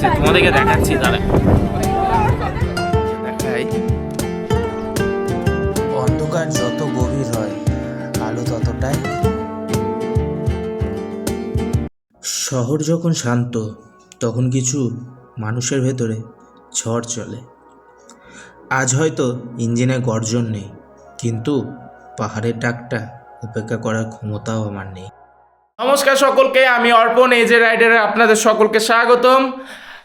লাগছে তোমাদেরকে দেখাচ্ছি তাহলে দেখাই। অন্ধকার যত গভীর হয় আলো ততটাই। শহর যখন শান্ত তখন কিছু মানুষের ভেতরে ঝড় চলে। আজ হয়তো ইঞ্জিনে গর্জন নেই কিন্তু পাহাড়ের ডাকটা উপেক্ষা করার ক্ষমতাও আমার নেই। নমস্কার সকলকে আমি অর্পণ এজে রাইডারে আপনাদের সকলকে স্বাগতম।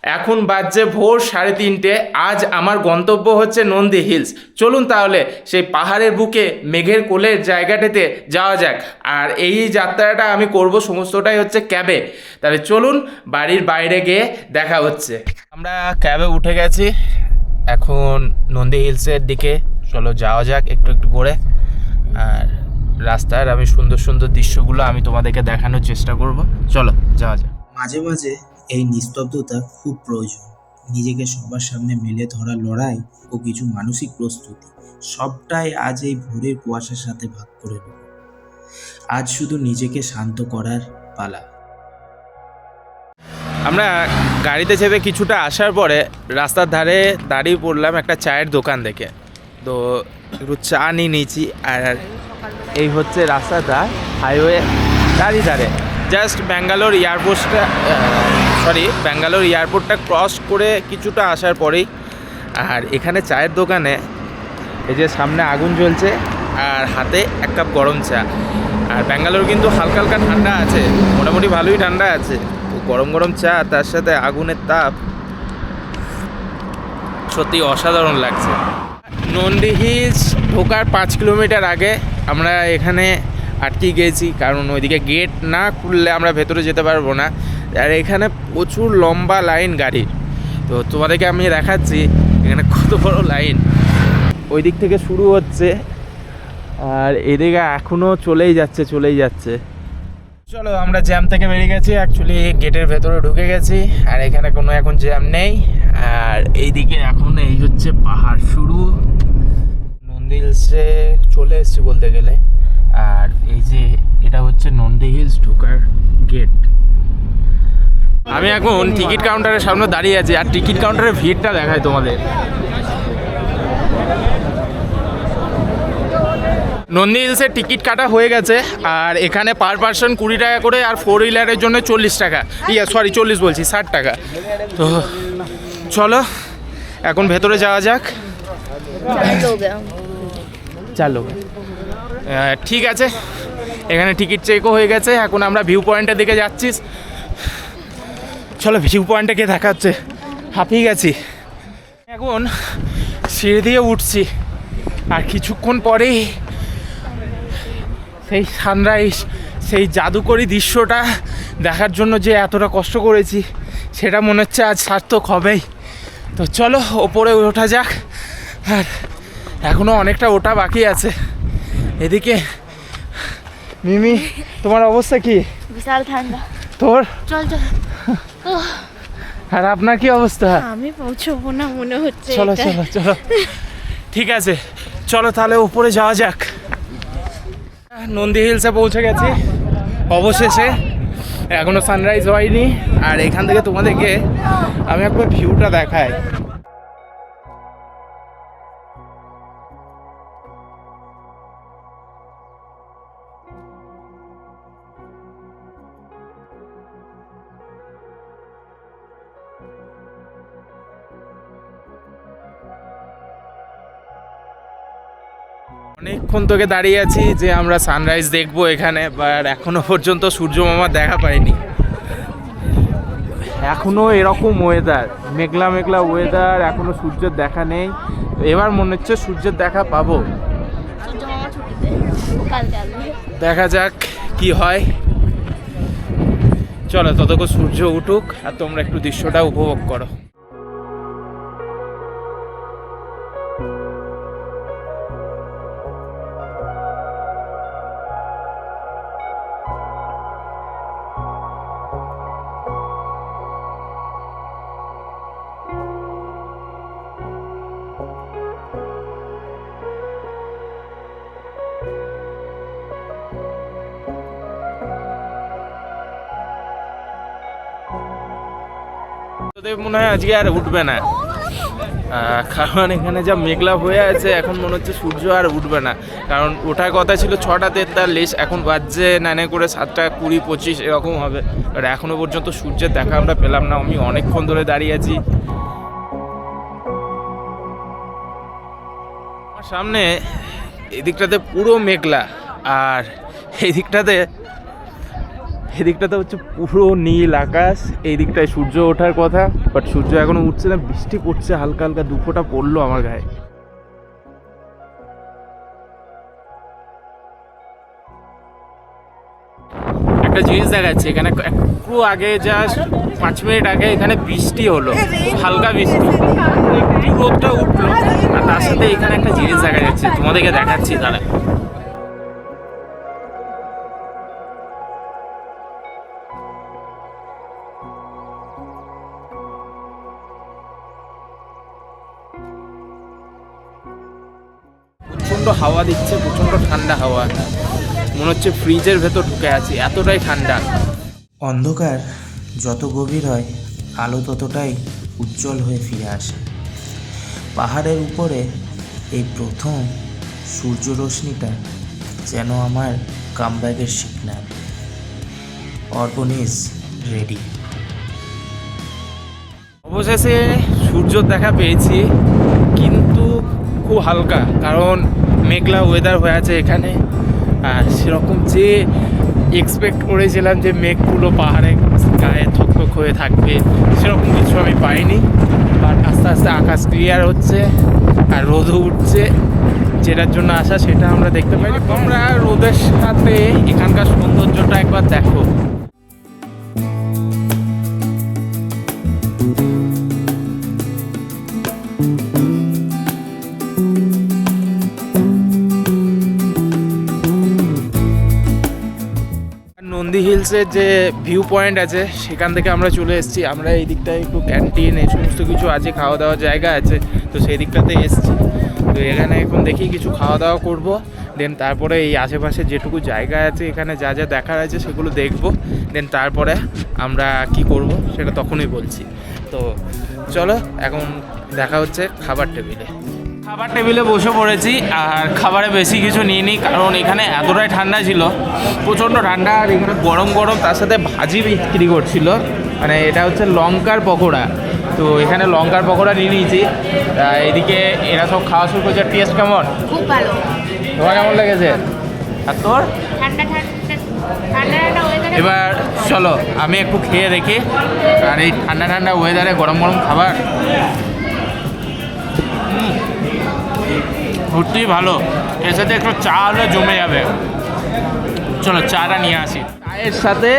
এখন বাজছে ভোর সাড়ে তিনটে। আজ আমার গন্তব্য হচ্ছে নন্দী হিলস। চলুন তাহলে সেই পাহাড়ের বুকে, মেঘের কোলের জায়গাটাতে যাওয়া যাক। আর এই যাত্রাটা আমি করব সমস্তটাই হচ্ছে ক্যাবে। তাহলে চলুন বাড়ির বাইরে গিয়ে দেখা হচ্ছে। আমরা ক্যাবে উঠে গেছি। এখন নন্দী হিলসের দিকে। চলো যাওয়া যাক একটু একটু করে। আর রাস্তার আমি সুন্দর সুন্দর দৃশ্যগুলো আমি তোমাদেরকে দেখানোর চেষ্টা করব। চলো, যাওয়া যাক। মাঝে মাঝে এই নিস্তব্ধতা খুব প্রয়োজন। নিজেকে সবার সামনে মেলে ধরা, লড়াই ও কিছু মানসিক প্রস্তুতি, সবটাই আজ এই ভোরের কুয়াশার সাথে ভাগ করে নেব। আজ শুধু নিজেকে শান্ত করার পালা। আমরা গাড়িতে চেপে কিছুটা আসার পরে রাস্তার ধারে দাঁড়িয়ে পড়লাম একটা চায়ের দোকান দেখে। তো একটু চা নিয়ে নিয়েছি আর এই হচ্ছে রাস্তাটা হাইওয়ে দাঁড়িয়ে ধারে। জাস্ট ব্যাঙ্গালোর এয়ারপোর্টটা সরি ব্যাঙ্গালোর এয়ারপোর্টটা ক্রস করে কিছুটা আসার পরেই আর এখানে চায়ের দোকানে এই যে সামনে আগুন জ্বলছে আর হাতে এক কাপ গরম চা। আর ব্যাঙ্গালোর কিন্তু হালকা হালকা ঠান্ডা আছে, মোটামুটি ভালোই ঠান্ডা আছে। তো গরম গরম চা, তার সাথে আগুনের তাপ সত্যি অসাধারণ লাগছে। নন্দী হিলস ঢোকার পাঁচ কিলোমিটার আগে আমরা এখানে আটকে গিয়েছি কারণ ওইদিকে গেট না খুললে আমরা ভেতরে যেতে পারব না। আর এখানে প্রচুর লম্বা লাইন গাড়ির তো তোমাদেরকে আমি দেখাচ্ছি এখানে কত বড় লাইন। ওই দিক থেকে শুরু হচ্ছে, আর এদিকে এখনও চলেই যাচ্ছে চলেই যাচ্ছে। চলো, আমরা জ্যাম থেকে বেরিয়ে গেছি। অ্যাকচুয়ালি গেটের ভেতরে ঢুকে গেছি, আর এখানে কোনো এখন জ্যাম নেই। আর এইদিকে এখন এই হচ্ছে পাহাড় শুরু। নন্দী হিলসে চলে এসেছি বলতে গেলে। আর এই যে, এটা হচ্ছে নন্দী হিলস ঢোকার গেট আমি এখন টিকিট কাউন্টারের সামনে দাঁড়িয়ে আছি, আর টিকিট কাউন্টারের ভিড়টা দেখায় তোমাদের। নন্দী হিলসের টিকিট কাটা হয়ে গেছে, আর এখানে পার পার্সন কুড়ি টাকা করে আর ফোর হুইলারের জন্য চল্লিশ টাকা। ইয়া সরি চল্লিশ বলছি, ষাট টাকা। তো চলো, এখন ভেতরে যাওয়া যাক। চালো। ঠিক আছে। এখানে টিকিট চেকও হয়ে গেছে, এখন আমরা ভিউ পয়েন্টের দিকে যাচ্ছিস চলো ভিউ পয়েন্টে গিয়ে দেখা হচ্ছে। হাঁপিয়ে গেছি। এখন সিঁড়ি দিয়ে উঠছি। আর কিছুক্ষণ পরেই সেই সানরাইজ সেই জাদুকরী দৃশ্যটা দেখার জন্য যে এতটা কষ্ট করেছি, সেটা মনে হচ্ছে আজ সার্থক হবেই। তো চলো, ওপরে ওঠা যাক। আর এখনও অনেকটা ওটা বাকি আছে। এদিকে, মিমি, তোমার অবস্থা কি? বিশাল ঠান্ডা। তোর? চল চল। আর আপনার কি অবস্থা? আমি পৌঁছবো না মনে হচ্ছে চলো চলো চলো। ঠিক আছে চলো তাহলে উপরে যাওয়া যাক। নন্দী হিলসে পৌঁছে গেছি অবশেষে। এখনও সানরাইজ হয়নি আর এখান থেকে তোমাদেরকে আমি একবার ভিউটা দেখাই। অনেকক্ষণ তোকে দাঁড়িয়ে আছি যে আমরা সানরাইজ দেখব এখানে বাট এখনও পর্যন্ত সূর্য মামা দেখা পাইনি এখনও এরকম ওয়েদার মেঘলা মেঘলা ওয়েদার এখনও সূর্যের দেখা নেই। এবার মনে হচ্ছে সূর্যের দেখা পাবো। দেখা যাক কি হয়। চলো, ততক্ষণ সূর্য উঠুক আর তোমরা একটু দৃশ্যটা উপভোগ করো। তোদের মনে হয় আজকে আর উঠবে না। কারণ এখানে যা মেঘলা হয়ে আছে, এখন মনে হচ্ছে সূর্য আর উঠবে না। কারণ ওঠার কথা ছিল ছটা তেতাল্লিশ, এখন বাজছে নানে করে সাতটা কুড়ি পঁচিশ, এরকম হবে। আর এখনও পর্যন্ত সূর্যের দেখা আমরা পেলাম না। আমি অনেকক্ষণ ধরে দাঁড়িয়ে আছি। সামনে এদিকটাতে পুরো মেঘলা, আর এই দিকটাতে এদিকটাতে হচ্ছে পুরো নীল আকাশ এই দিকটায় সূর্য ওঠার কথা বাট সূর্য এখনও উঠছে না, বৃষ্টি পড়ছে, হালকা হালকা দু ফোঁটা পড়ল আমার গায়ে। একটা জিনিস দেখাচ্ছে, এখানে একটু আগে জাস্ট পাঁচ মিনিট আগে এখানে বৃষ্টি হলো, হালকা বৃষ্টি। একটু রোদটা উঠল, আর তার সাথে এখানে একটা জিনিস দেখা যাচ্ছে, তোমাদেরকে দেখাচ্ছি তাহলে। হাওয়া দিচ্ছে প্রচণ্ড ঠান্ডা হাওয়া। মনে হচ্ছে ফ্রিজের ভেতর ঢুকে আছি এতটাই ঠান্ডা। অন্ধকার যত গভীর হয় আলো ততটাই উজ্জ্বল হয়ে ফিরে আসে। পাহাড়ের উপরে এই প্রথম সূর্য রশ্মিটা যেন আমার কামব্যাকের সিগন্যাল অর্পণ ইজ রেডি। অবশেষে সূর্যর দেখা পেয়েছি কিন্তু খুব হালকা কারণ মেঘলা ওয়েদার হয়ে আছে এখানে। আর সেরকম যে এক্সপেক্ট করেছিলাম যে মেঘগুলো পাহাড়ে গায়ে থকথক হয়ে থাকবে, সেরকম কিছু আমি পাইনি। বাট আস্তে আস্তে আকাশ ক্লিয়ার হচ্ছে, আর রোদও উঠছে। যেটার জন্য আসা সেটা আমরা দেখতে পাই তোমরা রোদের সাথে এখানকার সৌন্দর্যটা একবার দেখো। হিলসের যে ভিউ পয়েন্ট আছে, সেখান থেকে আমরা চলে এসেছি। আমরা এই দিকটায় একটু ক্যান্টিন এই সমস্ত কিছু আছে খাওয়া দাওয়ার জায়গা আছে, তো সেই দিকটাতে এসেছি। তো এখানে এখন দেখি কিছু খাওয়া দাওয়া করব দেন তারপরে এই আশেপাশে যেটুকু জায়গা আছে, এখানে যা যা দেখার আছে, সেগুলো দেখব। দেন তারপরে আমরা কি করব, সেটা তখনই বলছি। তো চলো, এখন দেখা হচ্ছে খাবার টেবিলে। খাবার টেবিলে বসে পড়েছি আর খাবারে বেশি কিছু নিয়ে নিই কারণ এখানে এতটাই ঠান্ডা ছিল প্রচণ্ড ঠান্ডা আর এখানে গরম গরম তার সাথে ভাজি বিক্রি করছিল। মানে এটা হচ্ছে লঙ্কার পকোড়া। তো এখানে লঙ্কার পকোড়া নিয়ে নিয়েছি। তা এদিকে এরা সব খাওয়া শুরু করছে। টেস্ট কেমন? খুব ভালো। তোমার কেমন লেগেছে? আর তোর? ঠান্ডা ঠান্ডা এবার চলো আমি একটু খেয়ে দেখি। আর এই ঠান্ডা ঠান্ডা ওয়েদারে গরম গরম খাবার। সত্যিই ভালো। এর সাথে একটু চা হলে জমে যাবে। চলো, চাটা নিয়ে আসি। চায়ের সাথে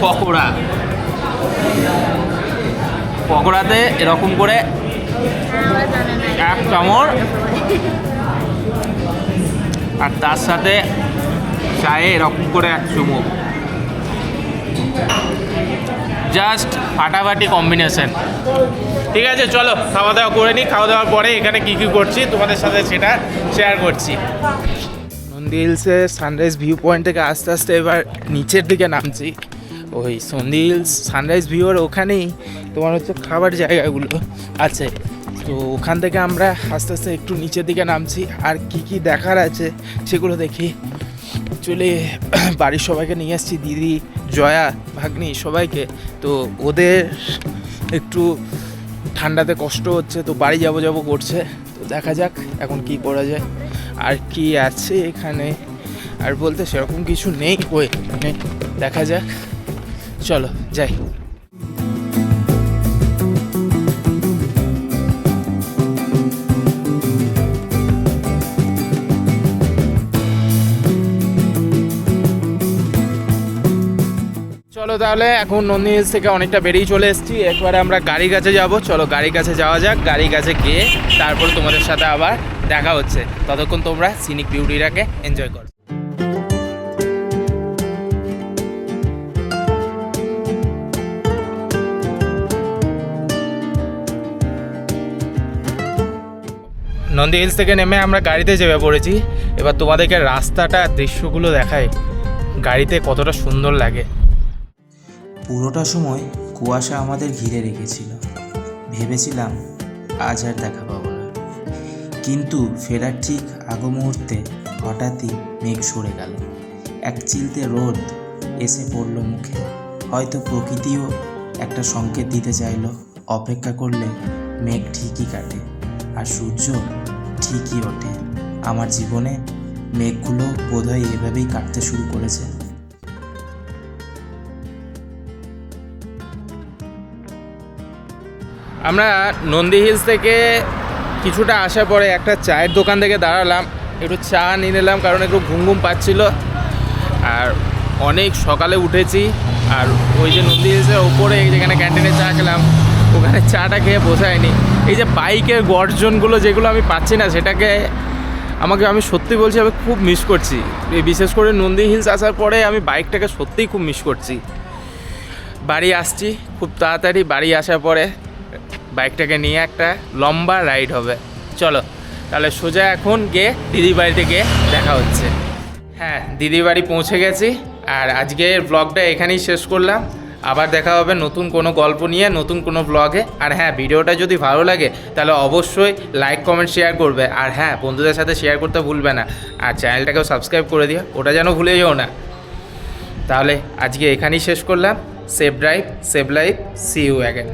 পকোড়া। পকোড়াতে এরকম করে এক চামচ। আর তার সাথে চায়ে এরকম করে এক চুমুক। জাস্ট ফাটাফাটি কম্বিনেশন। ঠিক আছে, চলো খাওয়া দাওয়া করে নিই খাওয়া দাওয়ার পরে এখানে কী কী করছি, তোমাদের সাথে সেটা শেয়ার করছি। নন্দী হিলসে সানরাইজ ভিউ পয়েন্ট থেকে আস্তে আস্তে এবার নিচের দিকে নামছি। ওই সন্ধি হিলস সানরাইজ ভিউর ওখানেই তোমার হচ্ছে খাবার জায়গাগুলো আছে। তো ওখান থেকে আমরা আস্তে আস্তে একটু নিচের দিকে নামছি। আর কি কি দেখার আছে, সেগুলো দেখি। চলে বাড়ির সবাইকে নিয়ে আসছি, দিদি জয়া, ভাগ্নি সবাইকে। তো ওদের একটু ঠান্ডাতে কষ্ট হচ্ছে, তো বাড়ি যাব যাব করছে। তো দেখা যাক এখন কি করা যায়। আর কি আছে এখানে? আর বলতে সেরকম কিছু নেই ওই মানে দেখা যাক। চলো, যাই। চলো তাহলে, এখন নন্দী হিলস থেকে অনেকটা বেরিয়ে চলে এসেছি। একবারে আমরা গাড়ির কাছে যাব। চলো গাড়ির কাছে যাওয়া যাক। গাড়ির কাছে গিয়ে তারপর তোমাদের সাথে আবার দেখা হচ্ছে। ততক্ষণ তোমরা সিনিক বিউটিটাকে এনজয় করো। নন্দী হিলস থেকে নেমে আমরা গাড়িতে চেপে পড়েছি। এবার তোমাদেরকে রাস্তাটা, দৃশ্যগুলো দেখায় গাড়িতে কতটা সুন্দর লাগে। পুরোটা সময় কুয়াশা আমাদের ঘিরে রেখেছিল। ভেবেছিলাম আজ আর দেখা পাবো না। কিন্তু ফেরার ঠিক আগ মুহূর্তে হঠাৎই মেঘ সরে গেল। এক চিলতে রোদ এসে পড়ল মুখে। হয়তো প্রকৃতিও একটা সংকেত দিতে চাইলো, অপেক্ষা করলে মেঘ ঠিকই কাটে আর সূর্য ঠিকই ওঠে। আমার জীবনে মেঘগুলো বোধহয় এভাবেই কাটতে শুরু করেছে। আমরা নন্দী হিলস থেকে কিছুটা আসার পরে একটা চায়ের দোকান থেকে দাঁড়ালাম, একটু চা নিয়ে নিলাম কারণ একটু ঘুম ঘুম পাচ্ছিল। আর অনেক সকালে উঠেছি আর ওই যে নন্দী হিলসের ওপরে যেখানে ক্যান্টিনে চা খেলাম, ওখানে চাটা খেয়ে বোঝায়নি এই যে বাইকের গর্জনগুলো যেগুলো আমি পাচ্ছি না, সেটাকে আমাকে আমি সত্যি বলছি আমি খুব মিস করছি। বিশেষ করে নন্দী হিলস আসার পরে আমি বাইকটাকে সত্যিই খুব মিস করছি। বাড়ি আসছি, খুব তাড়াতাড়ি বাড়ি আসার পরে বাইকটাকে নিয়ে একটা লম্বা রাইড হবে। চলো, তাহলে সোজা এখন গিয়ে দিদি বাড়িতে গিয়ে দেখা হচ্ছে। হ্যাঁ দিদি বাড়ি পৌঁছে গেছি আর আজকের ব্লগটা এখানেই শেষ করলাম। আবার দেখা হবে নতুন কোনো গল্প নিয়ে, নতুন কোনো ব্লগে আর হ্যাঁ ভিডিওটা যদি ভালো লাগে, তাহলে অবশ্যই লাইক কমেন্ট শেয়ার করবে। আর হ্যাঁ বন্ধুদের সাথে শেয়ার করতে ভুলবে না। আর চ্যানেলটাকেও সাবস্ক্রাইব করে দিও, ওটা যেন ভুলে যেও না। তাহলে আজকে এখানেই শেষ করলাম। Save drive save life see you again